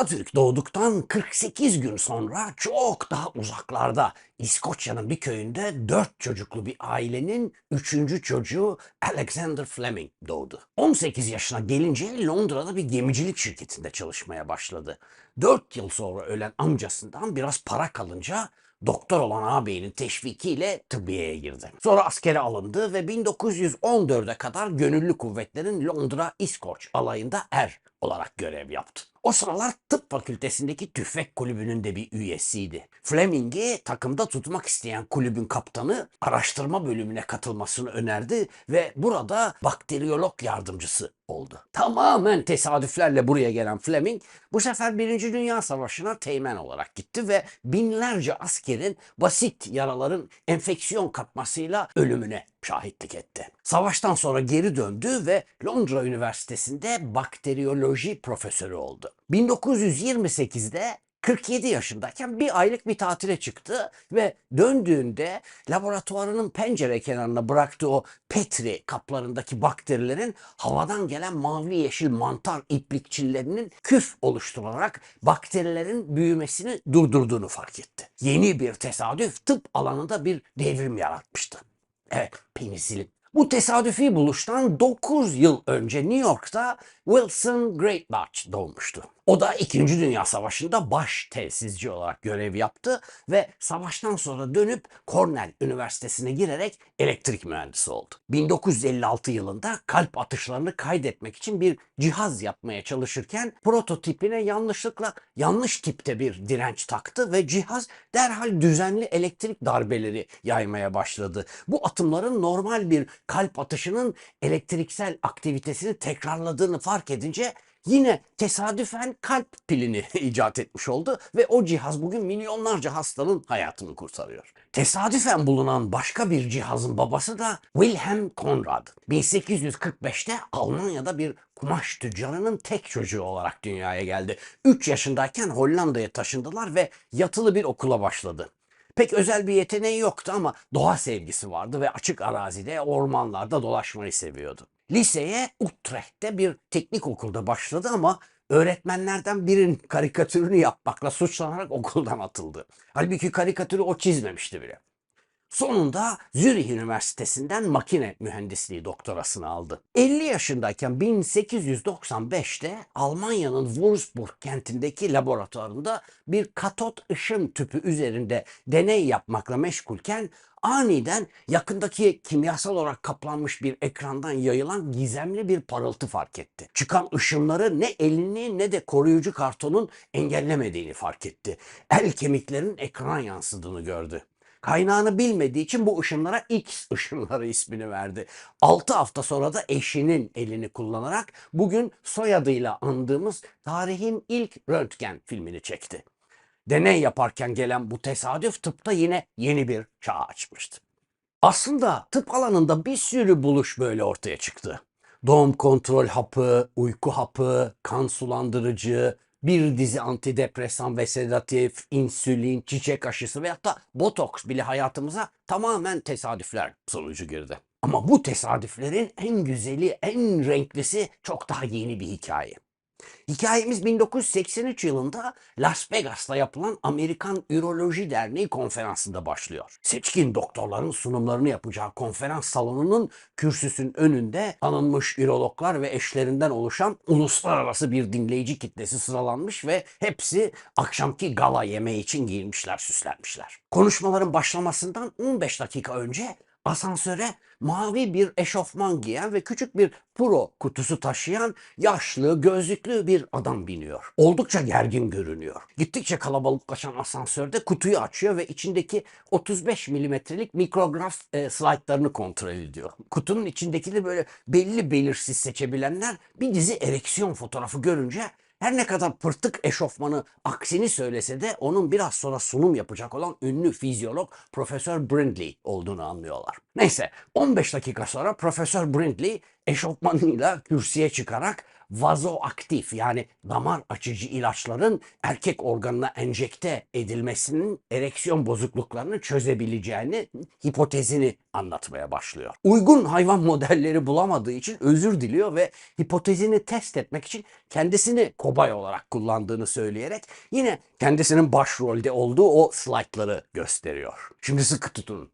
Atatürk doğduktan 48 gün sonra çok daha uzaklarda İskoçya'nın bir köyünde dört çocuklu bir ailenin üçüncü çocuğu Alexander Fleming doğdu. 18 yaşına gelince Londra'da bir gemicilik şirketinde çalışmaya başladı. 4 yıl sonra ölen amcasından biraz para kalınca doktor olan ağabeyinin teşvikiyle tıbbiyeye girdi. Sonra askere alındı ve 1914'e kadar gönüllü kuvvetlerin Londra İskoç alayında er olarak görev yaptı. O sıralar tıp fakültesindeki tüfek kulübünün de bir üyesiydi. Fleming'i takımda tutmak isteyen kulübün kaptanı araştırma bölümüne katılmasını önerdi ve burada bakteriyolog yardımcısı oldu. Tamamen tesadüflerle buraya gelen Fleming bu sefer Birinci Dünya Savaşı'na teğmen olarak gitti ve binlerce askerin basit yaraların enfeksiyon kapmasıyla ölümüne şahitlik etti. Savaştan sonra geri döndü ve Londra Üniversitesi'nde bakteriyoloji profesörü oldu. 1928'de 47 yaşındayken bir aylık bir tatile çıktı ve döndüğünde laboratuvarının pencere kenarına bıraktığı o petri kaplarındaki bakterilerin havadan gelen mavi yeşil mantar iplikçillerinin küf oluşturarak bakterilerin büyümesini durdurduğunu fark etti. Yeni bir tesadüf tıp alanında bir devrim yaratmıştı. Evet, penisilin. Bu tesadüfi buluştan 9 yıl önce New York'ta Wilson Greatbatch doğmuştu. O da 2. Dünya Savaşı'nda baş telsizci olarak görev yaptı ve savaştan sonra dönüp Cornell Üniversitesi'ne girerek elektrik mühendisi oldu. 1956 yılında kalp atışlarını kaydetmek için bir cihaz yapmaya çalışırken prototipine yanlışlıkla yanlış tipte bir direnç taktı ve cihaz derhal düzenli elektrik darbeleri yaymaya başladı. Bu atımların normal bir kalp atışının elektriksel aktivitesini tekrarladığını fark edince yine tesadüfen kalp pilini icat etmiş oldu ve o cihaz bugün milyonlarca hastanın hayatını kurtarıyor. Tesadüfen bulunan başka bir cihazın babası da Wilhelm Conrad. 1845'te Almanya'da bir kumaş tüccarının tek çocuğu olarak dünyaya geldi. 3 yaşındayken Hollanda'ya taşındılar ve yatılı bir okula başladı. Pek özel bir yeteneği yoktu ama doğa sevgisi vardı ve açık arazide, ormanlarda dolaşmayı seviyordu. Liseye Utrecht'te bir teknik okulda başladı ama öğretmenlerden birinin karikatürünü yapmakla suçlanarak okuldan atıldı. Halbuki karikatürü o çizmemişti bile. Sonunda Zürih Üniversitesi'nden makine mühendisliği doktorasını aldı. 50 yaşındayken 1895'te Almanya'nın Würzburg kentindeki laboratuvarında bir katot ışın tüpü üzerinde deney yapmakla meşgulken aniden yakındaki kimyasal olarak kaplanmış bir ekrandan yayılan gizemli bir parıltı fark etti. Çıkan ışınları ne elini ne de koruyucu kartonun engellemediğini fark etti. El kemiklerinin ekrana yansıdığını gördü. Kaynağını bilmediği için bu ışınlara X ışınları ismini verdi. 6 hafta sonra da eşinin elini kullanarak bugün soyadıyla andığımız tarihin ilk röntgen filmini çekti. Deney yaparken gelen bu tesadüf tıpta yine yeni bir çağ açmıştı. Aslında tıp alanında bir sürü buluş böyle ortaya çıktı. Doğum kontrol hapı, uyku hapı, kan sulandırıcı, bir dizi antidepresan ve sedatif, insülin, çiçek aşısı ve hatta botoks bile hayatımıza tamamen tesadüfler sonucu girdi. Ama bu tesadüflerin en güzeli, en renklisi çok daha yeni bir hikaye. Hikayemiz 1983 yılında Las Vegas'ta yapılan Amerikan Üroloji Derneği konferansında başlıyor. Seçkin doktorların sunumlarını yapacağı konferans salonunun kürsüsün önünde tanınmış ürologlar ve eşlerinden oluşan uluslararası bir dinleyici kitlesi sıralanmış ve hepsi akşamki gala yemeği için giyinmişler, süslenmişler. Konuşmaların başlamasından 15 dakika önce asansöre mavi bir eşofman giyen ve küçük bir pro kutusu taşıyan yaşlı, gözlüklü bir adam biniyor. Oldukça gergin görünüyor. Gittikçe kalabalıklaşan asansörde kutuyu açıyor ve içindeki 35 milimetrelik mikrograf e, slaytlarını kontrol ediyor. Kutunun içindekini böyle belli belirsiz seçebilenler bir dizi ereksiyon fotoğrafı görünce her ne kadar pırtık eşofmanı aksini söylese de onun biraz sonra sunum yapacak olan ünlü fizyolog Profesör Brindley olduğunu anlıyorlar. Neyse 15 dakika sonra Profesör Brindley eşofmanıyla kürsüye çıkarak vazoaktif yani damar açıcı ilaçların erkek organına enjekte edilmesinin ereksiyon bozukluklarını çözebileceğini hipotezini anlatmaya başlıyor. Uygun hayvan modelleri bulamadığı için özür diliyor ve hipotezini test etmek için kendisini kobay olarak kullandığını söyleyerek yine kendisinin başrolde olduğu o slaytları gösteriyor. Şimdi sıkı tutun.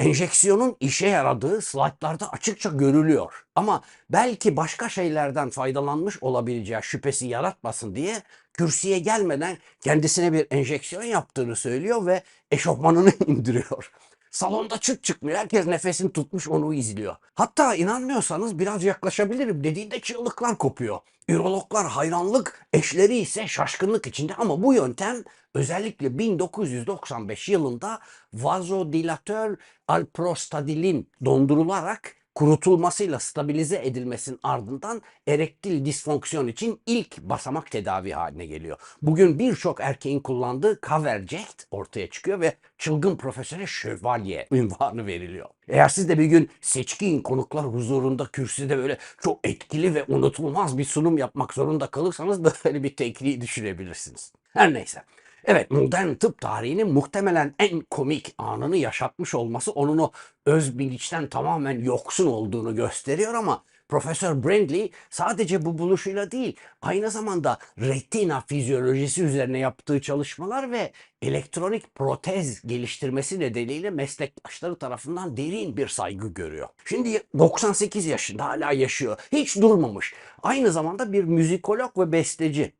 Enjeksiyonun işe yaradığı slaytlarda açıkça görülüyor. Ama belki başka şeylerden faydalanmış olabileceği şüphesi yaratmasın diye kürsüye gelmeden kendisine bir enjeksiyon yaptığını söylüyor ve eşofmanını indiriyor. Salonda çıt çıkmıyor. Herkes nefesini tutmuş onu izliyor. Hatta inanmıyorsanız biraz yaklaşabilirim dediğinde çığlıklar kopuyor. Ürologlar hayranlık, eşleri ise şaşkınlık içinde ama bu yöntem özellikle 1995 yılında vazodilatör alprostadilin dondurularak kurutulmasıyla stabilize edilmesinin ardından erektil disfonksiyon için ilk basamak tedavi haline geliyor. Bugün birçok erkeğin kullandığı Coverject ortaya çıkıyor ve çılgın profesöre şövalye ünvanı veriliyor. Eğer siz de bir gün seçkin konuklar huzurunda kürsüde böyle çok etkili ve unutulmaz bir sunum yapmak zorunda kalırsanız böyle bir tekniği düşünebilirsiniz. Her neyse. Evet modern tıp tarihinin muhtemelen en komik anını yaşatmış olması onun o öz bilinçten tamamen yoksun olduğunu gösteriyor ama Profesör Brindley sadece bu buluşuyla değil aynı zamanda retina fizyolojisi üzerine yaptığı çalışmalar ve elektronik protez geliştirmesi nedeniyle meslektaşları tarafından derin bir saygı görüyor. Şimdi 98 yaşında hala yaşıyor. Hiç durmamış. Aynı zamanda bir müzikolog ve besteci.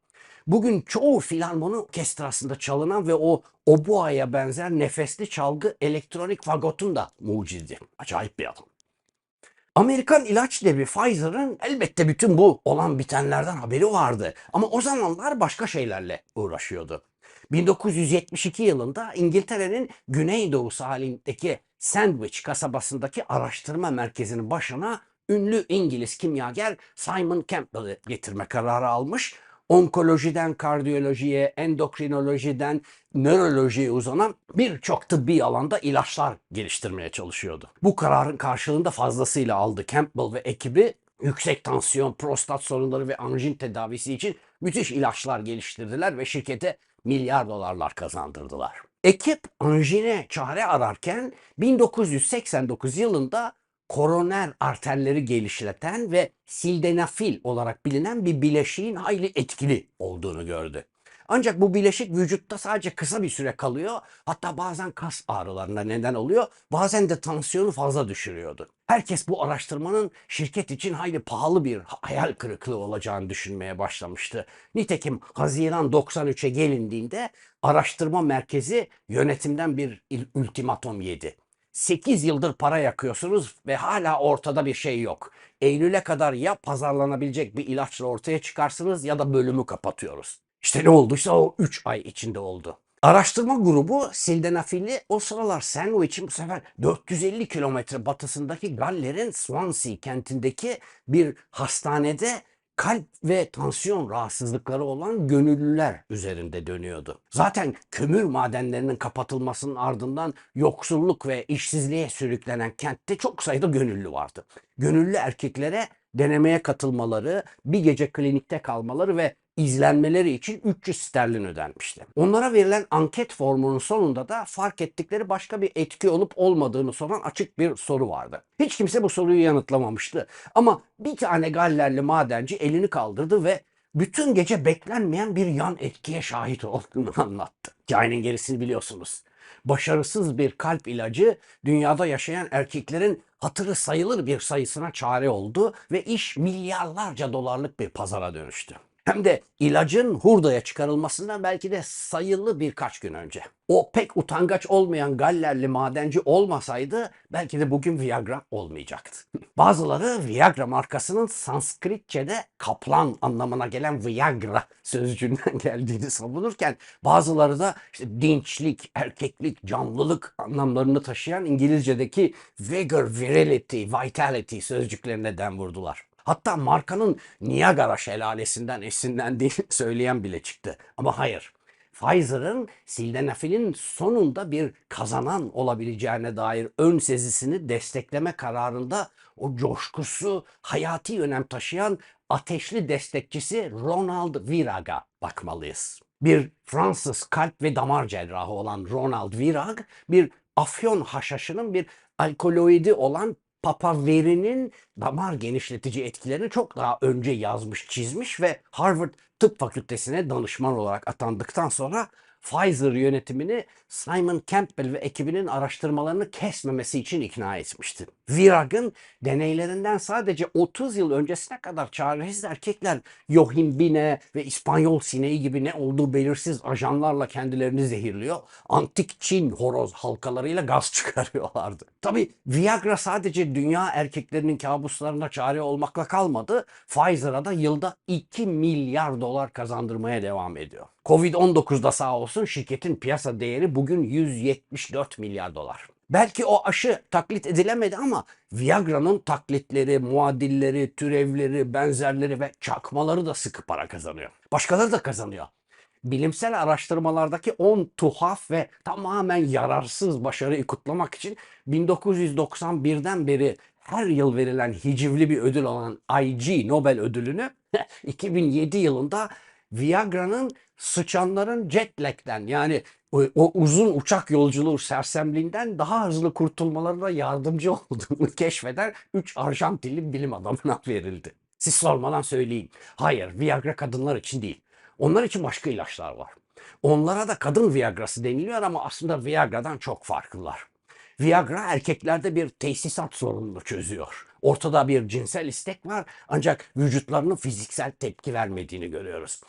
Bugün çoğu filarmoni orkestrasında çalınan ve o oboaya benzer nefesli çalgı elektronik fagotun da mucidi. Acayip bir adam. Amerikan ilaç devi Pfizer'ın elbette bütün bu olan bitenlerden haberi vardı. Ama o zamanlar başka şeylerle uğraşıyordu. 1972 yılında İngiltere'nin güneydoğu sahilindeki Sandwich kasabasındaki araştırma merkezinin başına ünlü İngiliz kimyager Simon Campbell'ı getirme kararı almış onkolojiden kardiyolojiye, endokrinolojiden nörolojiye uzanan birçok tıbbi alanda ilaçlar geliştirmeye çalışıyordu. Bu kararın karşılığında fazlasıyla aldı Campbell ve ekibi yüksek tansiyon, prostat sorunları ve anjin tedavisi için müthiş ilaçlar geliştirdiler ve şirkete milyar dolarlar kazandırdılar. Ekip anjine çare ararken 1989 yılında koroner arterleri genişleten ve sildenafil olarak bilinen bir bileşiğin hayli etkili olduğunu gördü. Ancak bu bileşik vücutta sadece kısa bir süre kalıyor. Hatta bazen kas ağrılarına neden oluyor. Bazen de tansiyonu fazla düşürüyordu. Herkes bu araştırmanın şirket için hayli pahalı bir hayal kırıklığı olacağını düşünmeye başlamıştı. Nitekim Haziran 93'e gelindiğinde araştırma merkezi yönetimden bir ultimatom yedi. 8 yıldır para yakıyorsunuz ve hala ortada bir şey yok. Eylül'e kadar ya pazarlanabilecek bir ilaçla ortaya çıkarsınız ya da bölümü kapatıyoruz. İşte ne olduysa o 3 ay içinde oldu. Araştırma grubu sildenafili o sıralar Sandwich'in bu sefer 450 kilometre batısındaki Galler'in Swansea kentindeki bir hastanede kalp ve tansiyon rahatsızlıkları olan gönüllüler üzerinde dönüyordu. Zaten kömür madenlerinin kapatılmasının ardından yoksulluk ve işsizliğe sürüklenen kentte çok sayıda gönüllü vardı. Gönüllü erkeklere denemeye katılmaları, bir gece klinikte kalmaları ve izlenmeleri için 300 sterlin ödenmişti. Onlara verilen anket formunun sonunda da fark ettikleri başka bir etki olup olmadığını soran açık bir soru vardı. Hiç kimse bu soruyu yanıtlamamıştı. Ama bir tane Gallerli madenci elini kaldırdı ve bütün gece beklenmeyen bir yan etkiye şahit olduğunu anlattı. Hikayenin gerisini biliyorsunuz. Başarısız bir kalp ilacı dünyada yaşayan erkeklerin hatırı sayılır bir sayısına çare oldu ve iş milyarlarca dolarlık bir pazara dönüştü. Hem de ilacın hurdaya çıkarılmasından belki de sayılı birkaç gün önce. O pek utangaç olmayan Gallerli madenci olmasaydı belki de bugün Viagra olmayacaktı. Bazıları Viagra markasının Sanskritçe'de kaplan anlamına gelen Viagra sözcüğünden geldiğini savunurken bazıları da işte dinçlik, erkeklik, canlılık anlamlarını taşıyan İngilizce'deki vigor, virility, vitality sözcüklerine den vurdular. Hatta markanın Niagara şelalesinden esinlendiğini söyleyen bile çıktı. Ama hayır. Pfizer'ın sildenafilin sonunda bir kazanan olabileceğine dair ön sezisini destekleme kararında o coşkusu hayati önem taşıyan ateşli destekçisi Ronald Virag'a bakmalıyız. Bir Fransız kalp ve damar cerrahı olan Ronald Virag, bir afyon haşhaşının bir alkaloidi olan papaverinin damar genişletici etkilerini çok daha önce yazmış, çizmiş ve Harvard Tıp Fakültesine danışman olarak atandıktan sonra Pfizer yönetimini Simon Campbell ve ekibinin araştırmalarını kesmemesi için ikna etmişti. Virag'ın deneylerinden sadece 30 yıl öncesine kadar çaresiz erkekler yohimbine ve İspanyol sineği gibi ne olduğu belirsiz ajanlarla kendilerini zehirliyor. Antik Çin horoz halkalarıyla gaz çıkarıyorlardı. Tabi Viagra sadece dünya erkeklerinin kabuslarına çare olmakla kalmadı. Pfizer'a da yılda 2 milyar dolar kazandırmaya devam ediyor. Covid-19'da sağ olsun şirketin piyasa değeri bugün 174 milyar dolar. Belki o aşı taklit edilemedi ama Viagra'nın taklitleri, muadilleri, türevleri, benzerleri ve çakmaları da sıkı para kazanıyor. Başkaları da kazanıyor. Bilimsel araştırmalardaki 10 tuhaf ve tamamen yararsız başarıyı kutlamak için 1991'den beri her yıl verilen hicivli bir ödül olan IG Nobel ödülünü 2007 yılında Viagra'nın sıçanların jet yani o, o uzun uçak yolculuğu sersemliğinden daha hızlı kurtulmalarına yardımcı olduğunu keşfeden 3 Arjantinli bilim adamına verildi. Siz sormadan söyleyeyim. Hayır, Viagra kadınlar için değil. Onlar için başka ilaçlar var. Onlara da kadın Viagra'sı deniliyor ama aslında Viagra'dan çok farklılar. Viagra erkeklerde bir tesisat sorununu çözüyor. Ortada bir cinsel istek var ancak vücutlarının fiziksel tepki vermediğini görüyoruz.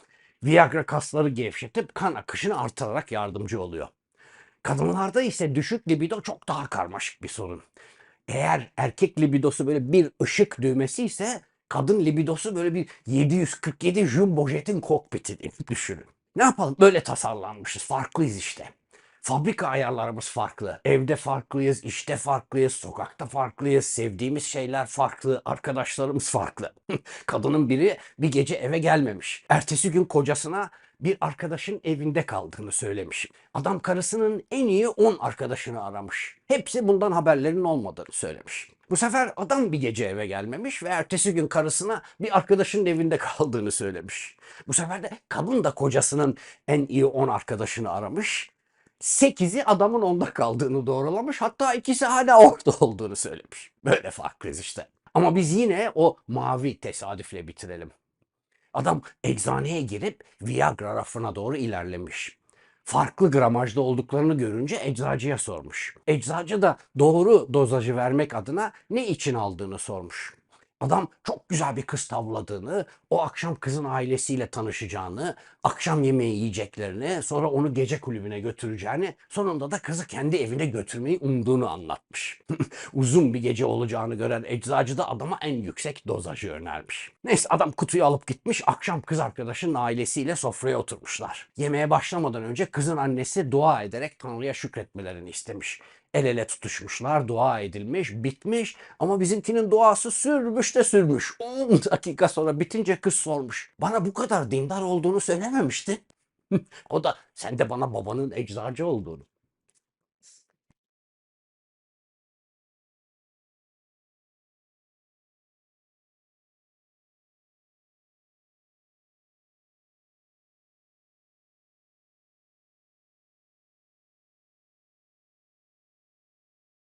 Viagra kasları gevşetip kan akışını artırarak yardımcı oluyor. Kadınlarda ise düşük libido çok daha karmaşık bir sorun. Eğer erkek libidosu böyle bir ışık düğmesi ise kadın libidosu böyle bir 747 jumbo jetin kokpiti düşünün. Ne yapalım? Böyle tasarlanmışız. Farklıyız işte. Fabrika ayarlarımız farklı. Evde farklıyız, işte farklıyız, sokakta farklıyız, sevdiğimiz şeyler farklı, arkadaşlarımız farklı. Kadının biri bir gece eve gelmemiş. Ertesi gün kocasına bir arkadaşın evinde kaldığını söylemiş. Adam karısının en iyi 10 arkadaşını aramış. Hepsi bundan haberlerinin olmadığını söylemiş. Bu sefer adam bir gece eve gelmemiş ve ertesi gün karısına bir arkadaşının evinde kaldığını söylemiş. Bu sefer de kadın da kocasının en iyi 10 arkadaşını aramış. 8'i adamın onda kaldığını doğrulamış. Hatta ikisi hala orada olduğunu söylemiş. Böyle farklıyız işte. Ama biz yine o mavi tesadüfle bitirelim. Adam eczaneye girip Viagra rafına doğru ilerlemiş. Farklı gramajda olduklarını görünce eczacıya sormuş. Eczacı da doğru dozajı vermek adına ne için aldığını sormuş. Adam çok güzel bir kız tavladığını, o akşam kızın ailesiyle tanışacağını, akşam yemeği yiyeceklerini, sonra onu gece kulübüne götüreceğini, sonunda da kızı kendi evine götürmeyi umduğunu anlatmış. Uzun bir gece olacağını gören eczacı da adama en yüksek dozajı önermiş. Neyse adam kutuyu alıp gitmiş, akşam kız arkadaşının ailesiyle sofraya oturmuşlar. Yemeğe başlamadan önce kızın annesi dua ederek Tanrı'ya şükretmelerini istemiş. El ele tutuşmuşlar, dua edilmiş, bitmiş ama bizimkinin duası sürmüş de sürmüş. 10 dakika sonra bitince kız sormuş. Bana bu kadar dindar olduğunu söylememiştin. o da sen de bana babanın eczacı olduğunu.